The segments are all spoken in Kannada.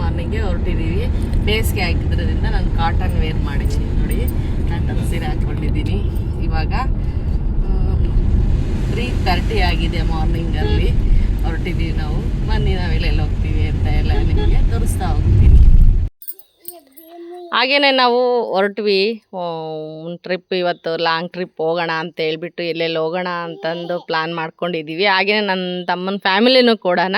ಮಾರ್ನಿಂಗ್ಗೆ ಹೊರಟಿದ್ದೀವಿ ಬೇಸಿಗೆ ಹಾಕಿದ್ರಿಂದ ನಾನು ಕಾಟನ್ ವೇರ್ ಮಾಡಿದ್ದೀನಿ ನೋಡಿ. ಕಾಟನ್ ಸೀರೆ ಹಾಕ್ಕೊಂಡಿದ್ದೀನಿ. ಇವಾಗ ತ್ರೀ ತರ್ಟಿ ಆಗಿದೆ ಮಾರ್ನಿಂಗಲ್ಲಿ ಹೊರಟಿದ್ದೀವಿ ನಾವು. ಬನ್ನಿ ನಾವೆಲ್ಲೆಲ್ಲ ಹೋಗ್ತೀವಿ ಅಂತ ಎಲ್ಲ ನಿಮಗೆ ತೋರಿಸ್ತಾ ಹೋಗ್ತೀನಿ. ಹಾಗೇನೆ ನಾವು ಹೊರಟ್ವಿ. ಒಂದು ಟ್ರಿಪ್ ಇವತ್ತು ಲಾಂಗ್ ಟ್ರಿಪ್ ಹೋಗೋಣ ಅಂತ ಹೇಳ್ಬಿಟ್ಟು ಎಲ್ಲೆಲ್ಲಿ ಹೋಗೋಣ ಅಂತಂದು ಪ್ಲ್ಯಾನ್ ಮಾಡ್ಕೊಂಡಿದ್ದೀವಿ ಹಾಗೆಯೇ ನನ್ನ ತಮ್ಮನ ಫ್ಯಾಮಿಲಿನೂ ಕೊಡೋಣ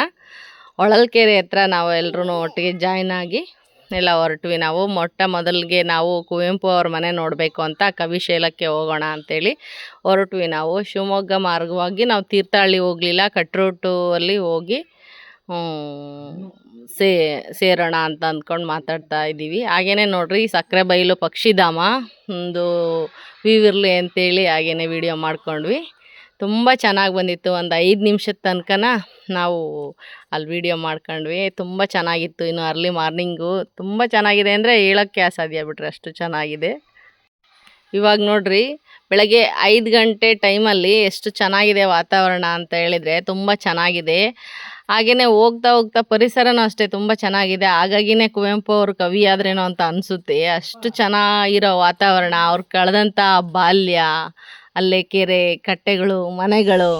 ಹೊಳಲ್ಕೆರೆ ಹತ್ರ ನಾವು ಎಲ್ಲರೂ ಒಟ್ಟಿಗೆ ಜಾಯ್ನ್ ಆಗಿ ಎಲ್ಲ ಹೊರಟ್ವಿ. ನಾವು ಮೊಟ್ಟ ಮೊದಲಿಗೆ ನಾವು ಕುವೆಂಪು ಅವ್ರ ಮನೆ ನೋಡಬೇಕು ಅಂತ ಕವಿಶೈಲಕ್ಕೆ ಹೋಗೋಣ ಅಂತೇಳಿ ಹೊರಟ್ವಿ ನಾವು. ಶಿವಮೊಗ್ಗ ಮಾರ್ಗವಾಗಿ ನಾವು ತೀರ್ಥಹಳ್ಳಿ ಹೋಗಲಿಲ್ಲ ಕಟ್ರೋಟು ಅಲ್ಲಿ ಹೋಗಿ ಸೇ, ಸೇರೋಣ ಅಂತ ಅಂದ್ಕೊಂಡು ಮಾತಾಡ್ತಾ ಇದ್ದೀವಿ. ಹಾಗೆಯೇ ನೋಡ್ರಿ ಸಕ್ಕರೆ ಬೈಲು ಪಕ್ಷಿಧಾಮ, ಒಂದು ವ್ಯೂ ಇರಲಿ ಅಂತೇಳಿ ಹಾಗೆಯೇ ವಿಡಿಯೋ ಮಾಡ್ಕೊಂಡ್ವಿ. ತುಂಬ ಚೆನ್ನಾಗಿ ಬಂದಿತ್ತು. ಒಂದು ಐದು ನಿಮಿಷದ ತನಕನ ನಾವು ಅಲ್ಲಿ ವಿಡಿಯೋ ಮಾಡ್ಕೊಂಡ್ವಿ. ತುಂಬ ಚೆನ್ನಾಗಿತ್ತು ಇನ್ನು ಅರ್ಲಿ ಮಾರ್ನಿಂಗು ತುಂಬ ಚೆನ್ನಾಗಿದೆ ಅಂದರೆ ಹೇಳೋಕ್ಕೆ ಅಸಾಧ್ಯ ಬಿಟ್ರೆ ಅಷ್ಟು ಚೆನ್ನಾಗಿದೆ. ಇವಾಗ ನೋಡ್ರಿ, ಬೆಳಗ್ಗೆ ಐದು ಗಂಟೆ ಟೈಮಲ್ಲಿ ಎಷ್ಟು ಚೆನ್ನಾಗಿದೆ ವಾತಾವರಣ ಅಂತ ಹೇಳಿದರೆ ತುಂಬ ಚೆನ್ನಾಗಿದೆ. ಹಾಗೆಯೇ ಹೋಗ್ತಾ ಹೋಗ್ತಾ ಪರಿಸರನೂ ಅಷ್ಟೇ ತುಂಬ ಚೆನ್ನಾಗಿದೆ. ಹಾಗಾಗಿನೇ ಕುವೆಂಪು ಅವರು ಕವಿ ಆದ್ರೇನೋ ಅಂತ ಅನಿಸುತ್ತೆ. ಅಷ್ಟು ಚೆನ್ನಾಗಿರೋ ವಾತಾವರಣ, ಅವ್ರು ಕಳೆದಂಥ ಬಾಲ್ಯ ಅಲ್ಲೇ ಕೆರೆ ಕಟ್ಟೆಗಳು ಮನೆಗಳು.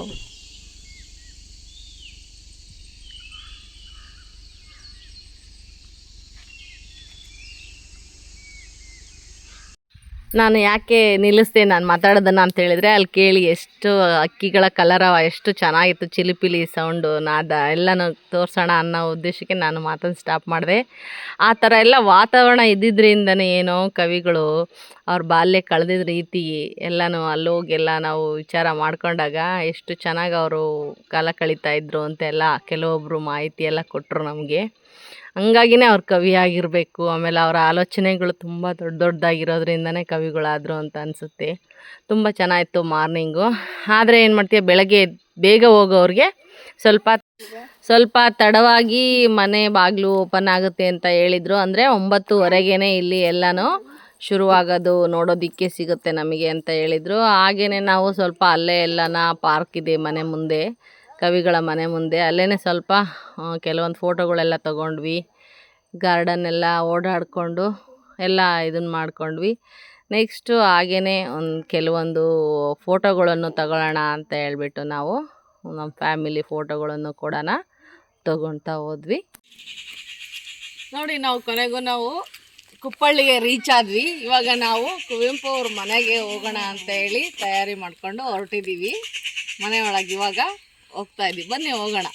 ನಾನು ಯಾಕೆ ನಿಲ್ಲಿಸ್ದೆ ನಾನು ಮಾತಾಡೋದನ್ನ ಅಂತ ಹೇಳಿದ್ರೆ ಅಲ್ಲಿ ಕೇಳಿ ಎಷ್ಟು ಅಕ್ಕಿಗಳ ಕಲರ ಎಷ್ಟು ಚೆನ್ನಾಗಿತ್ತು, ಚಿಲಿಪಿಲಿ ಸೌಂಡು ನಾದ ಎಲ್ಲನೂ ತೋರಿಸೋಣ ಅನ್ನೋ ಉದ್ದೇಶಕ್ಕೆ ನಾನು ಮಾತನ್ನು ಸ್ಟಾಪ್ ಮಾಡಿದೆ. ಆ ಥರ ಎಲ್ಲ ವಾತಾವರಣ ಇದ್ದಿದ್ದರಿಂದನೇ ಏನೋ ಕವಿಗಳು ಅವ್ರ ಬಾಲ್ಯ ಕಳೆದಿದ್ದ ರೀತಿ ಎಲ್ಲನೂ ಅಲ್ಲೋಗೆಲ್ಲ ನಾವು ವಿಚಾರ ಮಾಡ್ಕೊಂಡಾಗ ಎಷ್ಟು ಚೆನ್ನಾಗಿ ಅವರು ಕಾಲ ಕಳೀತಾ ಇದ್ರು ಅಂತೆಲ್ಲ ಕೆಲವೊಬ್ಬರು ಮಾಹಿತಿ ಎಲ್ಲ ಕೊಟ್ಟರು ನಮಗೆ. ಹಂಗಾಗಿನೇ ಅವ್ರು ಕವಿ ಆಗಿರಬೇಕು. ಆಮೇಲೆ ಅವರ ಆಲೋಚನೆಗಳು ತುಂಬ ದೊಡ್ಡ ದೊಡ್ಡದಾಗಿರೋದ್ರಿಂದನೇ ಕವಿಗಳಾದರು ಅಂತ ಅನಿಸುತ್ತೆ. ತುಂಬ ಚೆನ್ನಾಗಿತ್ತು ಮಾರ್ನಿಂಗು. ಆದರೆ ಏನು ಮಾಡ್ತೀಯ, ಬೆಳಗ್ಗೆ ಬೇಗ ಹೋಗೋರಿಗೆ ಸ್ವಲ್ಪ ಸ್ವಲ್ಪ ತಡವಾಗಿ ಮನೆ ಬಾಗಿಲು ಓಪನ್ ಆಗುತ್ತೆ ಅಂತ ಹೇಳಿದರು. ಅಂದರೆ ಒಂಬತ್ತುವರೆಗೇ ಇಲ್ಲಿ ಎಲ್ಲನೂ ಶುರುವಾಗೋದು ನೋಡೋದಿಕ್ಕೆ ಸಿಗುತ್ತೆ ನಮಗೆ ಅಂತ ಹೇಳಿದರು. ಹಾಗೆಯೇ ನಾವು ಸ್ವಲ್ಪ ಅಲ್ಲೇ ಎಲ್ಲನ ಪಾರ್ಕ್ ಇದೆ ಮನೆ ಮುಂದೆ. ಕವಿಗಳ ಮನೆ ಮುಂದೆ. ಅಲ್ಲೇ ಸ್ವಲ್ಪ ಕೆಲವೊಂದು ಫೋಟೋಗಳೆಲ್ಲ ತಗೊಂಡ್ವಿ. ಗಾರ್ಡನ್ ಎಲ್ಲ ಓಡಾಡಿಕೊಂಡು ಎಲ್ಲ ಇದನ್ನು ಮಾಡಿಕೊಂಡ್ವಿ. ನೆಕ್ಸ್ಟು ಹಾಗೆಯೇ ಒಂದು ಕೆಲವೊಂದು ಫೋಟೋಗಳನ್ನು ತಗೊಳ್ಳೋಣ ಅಂತ ಹೇಳ್ಬಿಟ್ಟು ನಾವು ನಮ್ಮ ಫ್ಯಾಮಿಲಿ ಫೋಟೋಗಳನ್ನು ಕೂಡ ತಗೊಳ್ತಾ ಹೋದ್ವಿ. ನೋಡಿ ನಾವು ಕೊನೆಗೂ ನಾವು ಕುಪ್ಪಳ್ಳಿಗೆ ರೀಚ್ ಆದ್ವಿ. ಇವಾಗ ನಾವು ಕುವೆಂಪು ಅವ್ರ ಮನೆಗೆ ಹೋಗೋಣ ಅಂತ ಹೇಳಿ ತಯಾರಿ ಮಾಡಿಕೊಂಡು ಹೊರಟಿದ್ದೀವಿ ಮನೆ ಒಳಗೆ ಇವಾಗ ಹೋಗ್ತಾ ಇದ್ದೀವಿ. ಬನ್ನಿ, ಹೋಗೋಣ.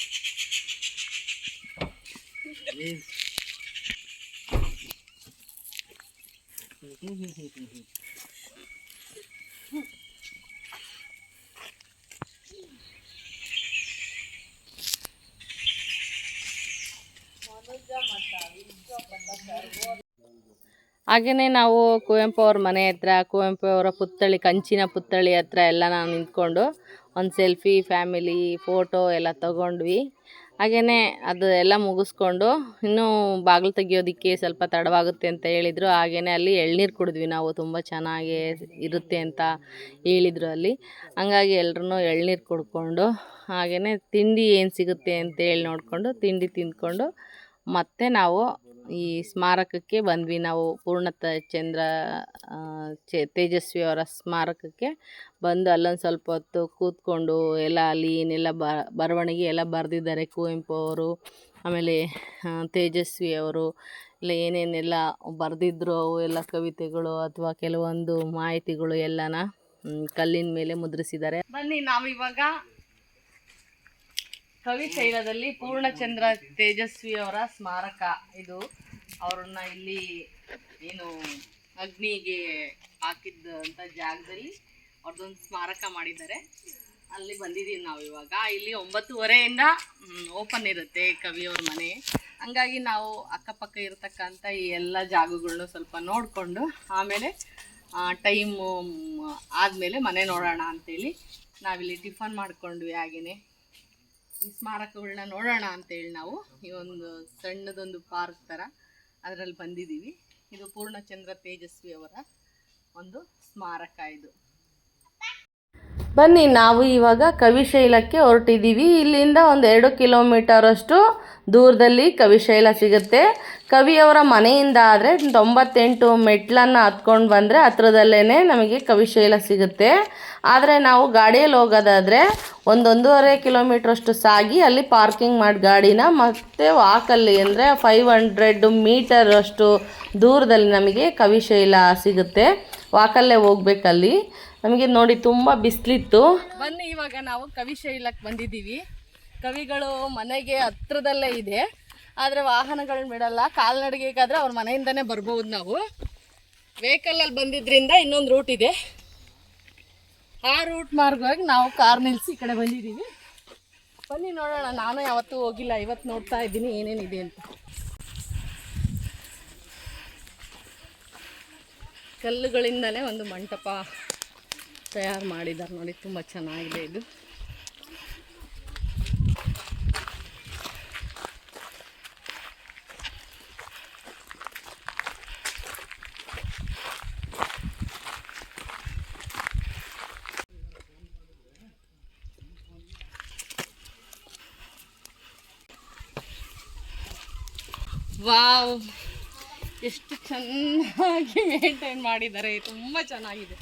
ಹಾಗೆಯೇ ನಾವು ಕುವೆಂಪು ಅವ್ರ ಮನೆ ಹತ್ರ, ಕುವೆಂಪು ಅವರ ಪುತ್ಥಳಿ, ಕಂಚಿನ ಪುತ್ಥಳಿ ಹತ್ರ ಎಲ್ಲ ನಾವು ನಿಂತ್ಕೊಂಡು ಒಂದು ಸೆಲ್ಫಿ, ಫ್ಯಾಮಿಲಿ, ಫೋಟೋ ಎಲ್ಲ ತಗೊಂಡ್ವಿ. ಹಾಗೆಯೇ ಅದು ಎಲ್ಲ ಮುಗಿಸ್ಕೊಂಡು ಇನ್ನೂ ಬಾಗಿಲು ತೆಗಿಯೋದಕ್ಕೆ ಸ್ವಲ್ಪ ತಡವಾಗುತ್ತೆ ಅಂತ ಹೇಳಿದರು. ಹಾಗೆಯೇ ಅಲ್ಲಿ ಎಳ್ನೀರು ಕುಡಿದ್ವಿ ನಾವು, ತುಂಬ ಚೆನ್ನಾಗಿ ಇರುತ್ತೆ ಅಂತ ಹೇಳಿದರು ಅಲ್ಲಿ. ಹಂಗಾಗಿ ಎಲ್ರೂ ಎಳ್ನೀರು ಕುಡ್ಕೊಂಡು ಹಾಗೆಯೇ ತಿಂಡಿ ಏನು ಸಿಗುತ್ತೆ ಅಂತೇಳಿ ನೋಡಿಕೊಂಡು ತಿಂಡಿ ತಿಂದ್ಕೊಂಡು ಮತ್ತೆ ನಾವು ಈ ಸ್ಮಾರಕಕ್ಕೆ ಬಂದ್ವಿ. ನಾವು ಪೂರ್ಣತ ಚಂದ್ರ ಚೆ, ತೇಜಸ್ವಿ ಅವರ ಸ್ಮಾರಕಕ್ಕೆ ಬಂದು ಅಲ್ಲೊಂದು ಸ್ವಲ್ಪ ಹೊತ್ತು ಕೂತ್ಕೊಂಡು ಎಲ್ಲ ಅಲ್ಲಿ ಏನೆಲ್ಲ ಬರವಣಿಗೆ ಎಲ್ಲ ಬರೆದಿದ್ದಾರೆ. ಕುವೆಂಪು ಅವರು, ಆಮೇಲೆ ತೇಜಸ್ವಿ ಅವರು ಎಲ್ಲ ಏನೇನೆಲ್ಲ ಬರೆದಿದ್ರು ಅವು ಎಲ್ಲ ಕವಿತೆಗಳು ಅಥವಾ ಕೆಲವೊಂದು ಮಾಹಿತಿಗಳು ಎಲ್ಲನ ಕಲ್ಲಿನ ಮೇಲೆ ಮುದ್ರಿಸಿದ್ದಾರೆ. ಬನ್ನಿ ನಾವು ಇವಾಗ ಕವಿಶೈಲದಲ್ಲಿ ಪೂರ್ಣಚಂದ್ರ ತೇಜಸ್ವಿ ಅವರ ಸ್ಮಾರಕ ಇದು. ಅವ್ರನ್ನ ಇಲ್ಲಿ ಏನು ಅಗ್ನಿಗೆ ಹಾಕಿದ್ದಂಥ ಜಾಗದಲ್ಲಿ ಅವ್ರದ್ದೊಂದು ಸ್ಮಾರಕ ಮಾಡಿದ್ದಾರೆ. ಅಲ್ಲಿ ಬಂದಿದ್ದೀವಿ ನಾವು ಇವಾಗ. ಇಲ್ಲಿ ಒಂಬತ್ತುವರೆಯಿಂದ ಓಪನ್ ಇರುತ್ತೆ ಕವಿಯವ್ರ ಮನೆ. ಹಂಗಾಗಿ ನಾವು ಅಕ್ಕಪಕ್ಕ ಇರತಕ್ಕಂಥ ಈ ಎಲ್ಲ ಜಾಗಗಳನ್ನೂ ಸ್ವಲ್ಪ ನೋಡಿಕೊಂಡು ಆಮೇಲೆ ಟೈಮು ಆದಮೇಲೆ ಮನೆ ನೋಡೋಣ ಅಂತೇಳಿ ನಾವಿಲ್ಲಿ ಟಿಫನ್ ಮಾಡ್ಕೊಂಡ್ವಿ ಹಾಗೆಯೇ ಈ ಸ್ಮಾರಕಗಳನ್ನ ನೋಡೋಣ ಅಂತೇಳಿ ನಾವು. ಈ ಒಂದು ಸಣ್ಣದೊಂದು ಪಾರ್ಕ್ ಥರ ಅದರಲ್ಲಿ ಬಂದಿದ್ದೀವಿ. ಇದು ಪೂರ್ಣಚಂದ್ರ ತೇಜಸ್ವಿ ಅವರ ಒಂದು ಸ್ಮಾರಕ ಇದು. ಬನ್ನಿ, ನಾವು ಇವಾಗ ಕವಿಶೈಲಕ್ಕೆ ಹೊರಟಿದ್ದೀವಿ. ಇಲ್ಲಿಂದ ಒಂದು ಎರಡು ಕಿಲೋಮೀಟರಷ್ಟು ದೂರದಲ್ಲಿ ಕವಿಶೈಲ ಸಿಗುತ್ತೆ. ಕವಿಯವರ ಮನೆಯಿಂದ ಆದರೆ ತೊಂಬತ್ತೆಂಟು ಮೆಟ್ಲನ್ನು ಹತ್ಕೊಂಡು ಬಂದರೆ ಹತ್ರದಲ್ಲೇ ನಮಗೆ ಕವಿಶೈಲ ಸಿಗುತ್ತೆ. ಆದರೆ ನಾವು ಗಾಡಿಯಲ್ಲಿ ಹೋಗೋದಾದರೆ ಒಂದೊಂದೂವರೆ ಕಿಲೋಮೀಟ್ರಷ್ಟು ಸಾಗಿ ಅಲ್ಲಿ ಪಾರ್ಕಿಂಗ್ ಮಾಡಿ ಗಾಡಿನ ಮತ್ತೆ ವಾಕಲ್ಲಿ ಅಂದರೆ ಫೈವ್ ಹಂಡ್ರೆಡ್ ಮೀಟರಷ್ಟು ದೂರದಲ್ಲಿ ನಮಗೆ ಕವಿಶೈಲ ಸಿಗುತ್ತೆ. ವಾಕಲ್ಲೇ ಹೋಗ್ಬೇಕಲ್ಲಿ ನಮಗೆ ನೋಡಿ ತುಂಬ ಬಿಸಿಲಿತ್ತು. ಬನ್ನಿ ಇವಾಗ ನಾವು ಕವಿಶೈಲಕ್ಕೆ ಬಂದಿದ್ದೀವಿ. ಕವಿಗಳು ಮನೆಗೆ ಹತ್ರದಲ್ಲೇ ಇದೆ. ಆದರೆ ವಾಹನಗಳನ್ನ ಬಿಡಲ್ಲ. ಕಾಲ್ನಡಿಗೆಗಾದರೆ ಅವ್ರ ಮನೆಯಿಂದನೇ ಬರ್ಬೋದು ನಾವು. ವೆಹಿಕಲಲ್ಲಿ ಬಂದಿದ್ದರಿಂದ ಇನ್ನೊಂದು ರೂಟ್ ಇದೆ. ಆ ರೂಟ್ ಮಾರ್ಗವಾಗಿ ನಾವು ಕಾರ್ ನಿಲ್ಸಿ ಈ ಕಡೆ ಬಂದಿದ್ದೀವಿ. ಬನ್ನಿ ನೋಡೋಣ, ನಾನು ಯಾವತ್ತೂ ಹೋಗಿಲ್ಲ ಇವತ್ತು ನೋಡ್ತಾ ಇದ್ದೀನಿ, ಏನೇನಿದೆ ಅಂತ. ಕಲ್ಲುಗಳಿಂದಲೇ ಒಂದು ಮಂಟಪ ತಯಾರು ಮಾಡಿದ್ದಾರೆ ನೋಡಿ, ತುಂಬ ಚೆನ್ನಾಗಿದೆ ಇದು. ವಾವ್. ಎಷ್ಟು ಚೆನ್ನಾಗಿ ಮೇಂಟೈನ್ ಮಾಡಿದ್ದಾರೆ. ತುಂಬ ಚೆನ್ನಾಗಿದೆ.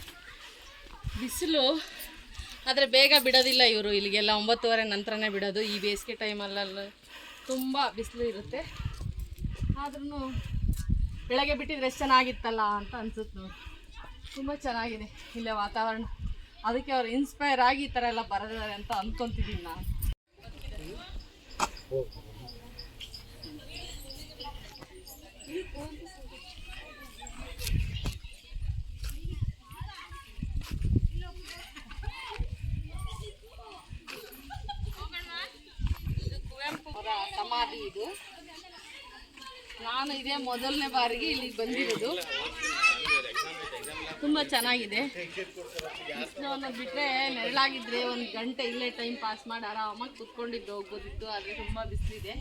ಬಿಸಿಲು, ಆದರೆ ಬೇಗ ಬಿಡೋದಿಲ್ಲ ಇವರು. ಇಲ್ಲಿಗೆಲ್ಲ ಒಂಬತ್ತುವರೆ ನಂತರನೇ ಬಿಡೋದು. ಈ ಬೇಸಿಗೆ ಟೈಮಲ್ಲೆಲ್ಲ ತುಂಬ ಬಿಸಿಲು ಇರುತ್ತೆ. ಆದ್ರೂ ಬೆಳಗ್ಗೆ ಬಿಟ್ಟಿದ್ರೆ ಎಷ್ಟು ಚೆನ್ನಾಗಿತ್ತಲ್ಲ ಅಂತ ಅನ್ಸುತ್ತೆ. ನೋಡಿ ತುಂಬ ಚೆನ್ನಾಗಿದೆ ಇಲ್ಲೇ ವಾತಾವರಣ. ಅದಕ್ಕೆ ಅವ್ರು ಇನ್ಸ್ಪೈರ್ ಆಗಿ ಈ ಥರ ಎಲ್ಲ ಬರೆದಿದ್ದಾರೆ ಅಂತ ಅಂದ್ಕೊತಿದ್ದೀನಿ ನಾನು ಕುವೆಂಪು ಅವರ ಸಮಾಧಿ ಇದು. ನಾನು ಇದೇ ಮೊದಲನೇ ಬಾರಿಗೆ ಇಲ್ಲಿಗೆ ಬಂದಿರೋದು. ತುಂಬ ಚೆನ್ನಾಗಿದೆ. ಬಿಸಿಲನ್ನು ಬಿಟ್ಟರೆ ನೆರಳಾಗಿದ್ರೆ ಒಂದು ಗಂಟೆ ಇಲ್ಲೇ ಟೈಮ್ ಪಾಸ್ ಮಾಡಿ ಆರಾಮಾಗಿ ಕುತ್ಕೊಂಡಿದ್ದು ಹೋಗ್ಬೋದಿತ್ತು, ಆದರೆ ತುಂಬ ಬಿಸಿಲಿದೆ.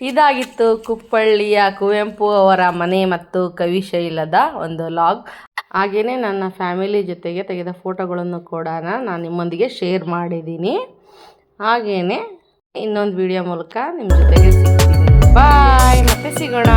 ಇದಾಗಿತ್ತು ಕುಪ್ಪಳ್ಳಿಯ ಕುವೆಂಪು ಅವರ ಮನೆ ಮತ್ತು ಕವಿಶೈಲದ ಒಂದು ಲಾಗ್. ಹಾಗೆಯೇ ನನ್ನ ಫ್ಯಾಮಿಲಿ ಜೊತೆಗೆ ತೆಗೆದ ಫೋಟೋಗಳನ್ನು ಕೂಡ ನಾನು ನಿಮ್ಮೊಂದಿಗೆ ಶೇರ್ ಮಾಡಿದ್ದೀನಿ. ಹಾಗೆಯೇ ಇನ್ನೊಂದು ವಿಡಿಯೋ ಮೂಲಕ ನಿಮ್ಮ ಜೊತೆಗೆ ಸಿಗ್ತೀನಿ. ಬಾಯ್ ಮತ್ತೆ ಸಿಗೋಣ.